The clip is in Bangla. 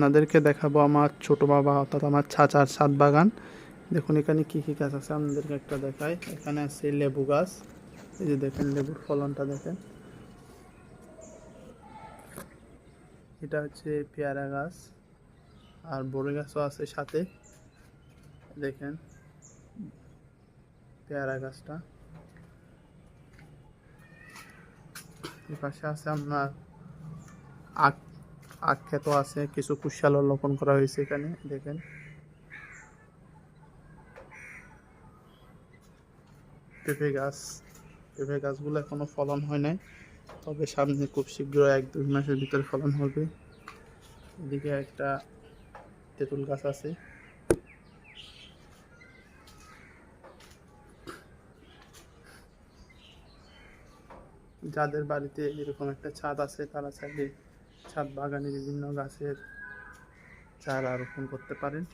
আপনাদেরকে দেখাবো আমার ছোট বাবা অর্থাৎ আমার চাচার ছাদ বাগান। দেখুন, এখানে কি কি গাছ আছে, আপনাদেরকে একটা দেখাই। এখানে আছে লেবু গাছ। এই যে দেখেন, লেবুর ফলনটা দেখেন। এটা হচ্ছে পেয়ারা গাছ আর বড়ই গাছও আছে সাথে। দেখেন, পেয়ারা গাছটা। এই পাশে আছে আপনার আখ আখ ক্ষেতও আছে, কিছু কুশালও রোপণ করা হয়েছে এখানে, দেখেন। পেঁপে গাছ, পেঁপে গাছগুলো এখনও ফলন হয় নাই, তবে সামনে খুব শীঘ্র এক দুই মাসের ভিতরে ফলন হবে। এদিকে একটা তেঁতুল গাছ আছে। যাদের বাড়িতে এরকম একটা ছাদ আছে, তারা চাইলে ছাদ বাগানে বিভিন্ন গাছের চারা রোপণ করতে পারেন।